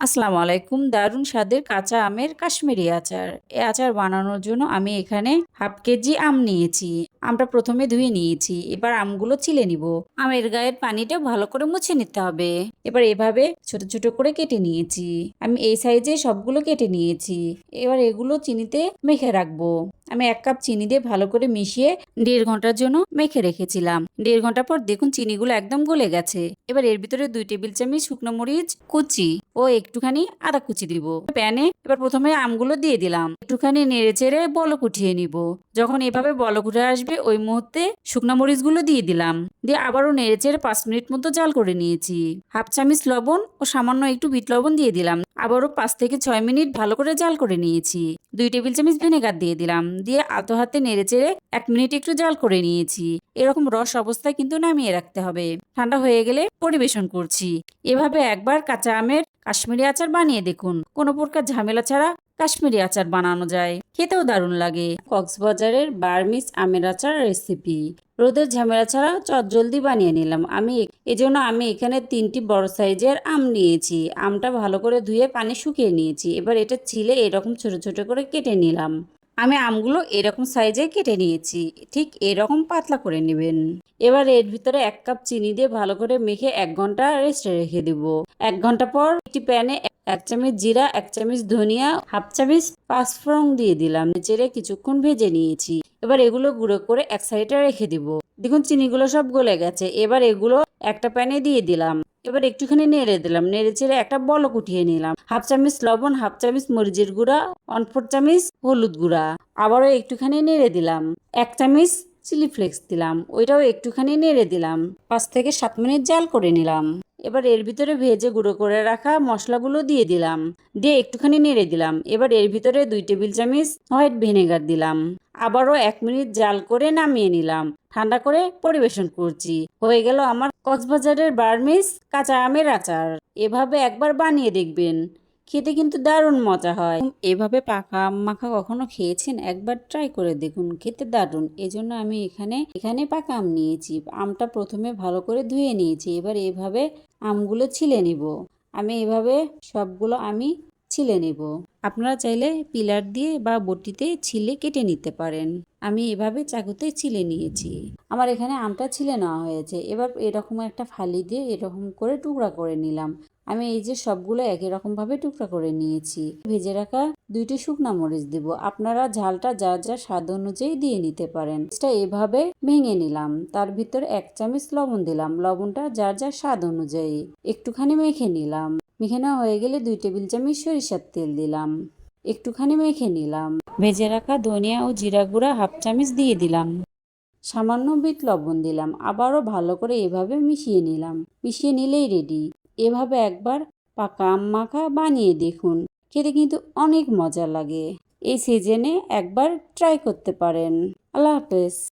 আসসালামু আলাইকুম। দারুণ স্বাদের কাঁচা আমের কাশ্মীরি আচার। এই আচার বানানোর জন্য আমি এখানে হাফ কেজি আম নিয়েছি। আমটা প্রথমে ধুয়ে নিয়েছি, এবার আমগুলো ছিলে নিব। আমের গায়ের পানিটা ভালো করে মুছে নিতে হবে। এবার এভাবে ছোট ছোট করে কেটে নিয়েছি। আমি এই সাইজে সবগুলো কেটে নিয়েছি। এবার এগুলো চিনিতে মেখে রাখব। আমি এক কাপ চিনি দিয়ে ভালো করে মিশিয়ে দেড় ঘণ্টার জন্য মেখে রেখেছিলাম। দেড় ঘণ্টা পর দেখুন চিনিগুলো একদম গলে গেছে। এবার এর ভিতরে দুই টেবিল চামচ শুকনো মরিচ কুচি ও একটুখানি আদা কুচি দিব। প্যানে এবার প্রথমে আমগুলো দিয়ে দিলাম। একটুখানি নেড়ে চেড়ে বলক উঠিয়ে নিব। যখন এভাবে বলক আসবে ওই মুহূর্তে শুকনো মরিচগুলো দিয়ে দিলাম। দিয়ে আবারও নেড়ে চেড়ে পাঁচ মিনিট মতো জাল করে নিয়েছি। হাফ চামচ লবণ ও সামান্য একটু বিট লবণ দিয়ে দিলাম। আবারও পাঁচ থেকে ছয় মিনিট ভালো করে জাল করে নিয়েছি। দুই টেবিল চামচ ভিনেগার দিয়ে দিলাম। দিয়ে আতো হাতে নেড়ে চেড়ে এক মিনিট একটু জাল করে নিয়েছি। এরকম রস অবস্থায় কিন্তু নামিয়ে রাখতে হবে। ঠান্ডা হয়ে গেলে পরিবেশন করছি। এভাবে একবার কাঁচা আমের কাশ্মীরি আচার বানিয়ে দেখুন। কোনো প্রকার ঝামেলা ছাড়া কাশ্মীরি আচার বানানো যায়। খেতেও দারুণ লাগে। কক্সবাজারের বার্মিস আমের আচার রেসিপি রোদের ঝামেলা ছাড়া চট জলদি বানিয়ে নিলাম আমি। এজন্য আমি এখানে তিনটি বড় সাইজের আম নিয়েছি। আমটা ভালো করে ধুয়ে পানি শুকিয়ে নিয়েছি। এবার এটা ছিলে এরকম ছোট ছোট করে কেটে নিলাম। আমি আমগুলো এরকম সাইজে কেটে নিয়েছি। ঠিক এরকম পাতলা করে নেবেন। এবার এর ভিতরে এক কাপ চিনি দিয়ে ভালো করে মেখে এক ঘণ্টা রেস্টে রেখে দিব। এক ঘণ্টা পর একটি প্যানে এক চামচ জিরা, এক চামচ ধনিয়া, হাফ চামচ পাঁচফোড়ন দিয়ে দিলাম। চেড়ে কিছুক্ষণ ভেজে নিয়েছি। এবার এগুলো গুঁড়ো করে এক সাইডে রেখে দিব। দেখুন, চিনিগুলো সব গলে গেছে। এবার এগুলো একটা প্যানে দিয়ে দিলাম। এবার একটুখানি নেড়ে দিলাম। নেড়ে চেড়ে একটা বল উঠিয়ে নিলাম। হাফ চামচ লবণ, হাফ চামচ মরিচের গুঁড়া, ওয়ান ফোর চামচ হলুদ গুঁড়া। আবারও একটুখানি নেড়ে দিলাম। এক চামচ চিলি ফ্লেক্স দিলাম। ওইটাও একটুখানি নেড়ে দিলাম। পাঁচ থেকে সাত মিনিট জাল করে নিলাম। এবার এর ভিতরে ভেজে গুঁড়ো করে রাখা মশলাগুলো দিয়ে দিলাম। দিয়ে একটুখানি নেড়ে দিলাম। এবার এর ভিতরে দুই টেবিল চামচ হোয়াইট ভিনেগার দিলাম। আবারও এক মিনিট জাল করে নামিয়ে নিলাম। ঠান্ডা করে পরিবেশন করছি। হয়ে গেল আমার কক্সবাজারের বার্মিস কাঁচা আমের আচার। এভাবে একবার বানিয়ে দেখবেন। খেতে কিন্তু দারুণ মজা হয়। এভাবে পাকা আম মাখা কখনো খেয়েছেন? একবার ট্রাই করে দেখুন, খেতে দারুণ। এজন্য আমি এখানে এখানে পাকা আম নিয়েছি। আমটা প্রথমে ভালো করে ধুয়ে নিয়েছি। এবার এভাবে আমগুলো ছিলে নিব। আমি এভাবে সবগুলো আমি ছিলে নেব। আপনারা চাইলে পিলার দিয়ে বা বটিতে ছিলে কেটে নিতে পারেন। আমি এভাবে চাকুতে ছিলে নিয়েছি। আমার এখানে আমটা ছিলে নেওয়া হয়েছে। এবার এরকম একটা ফালি দিয়ে এরকম করে টুকরা করে নিলাম। আমি এই যে সবগুলো একই রকমভাবে টুকরা করে নিয়েছি। ভেজে রাখা দুইটি শুকনা মরিচ দিব। আপনারা ঝালটা যা যা স্বাদ অনুযায়ী দিয়ে নিতে পারেন। এটা এভাবে ভেঙে নিলাম। তার ভিতরে এক চামচ লবণ দিলাম। লবণটা যার যার স্বাদ অনুযায়ী একটুখানি মেখে নিলাম। মেখে নেওয়া হয়ে গেলে দুই টেবিল চামচ সরিষার তেল দিলাম। একটুখানি মেখে নিলাম। ভেজে রাখা ধনিয়া ও জিরা গুঁড়া হাফ চামচ দিয়ে দিলাম। সামান্য বিট লবণ দিলাম। আবারও ভালো করে এভাবে মিশিয়ে নিলাম। মিশিয়ে নিলেই রেডি এভাবে একবার পাকা আম মাখা বানিয়ে দেখুন। খেতে কিন্তু অনেক মজা লাগে। এই সিজনে একবার ট্রাই করতে পারেন। আল্লাহ হাফেজ।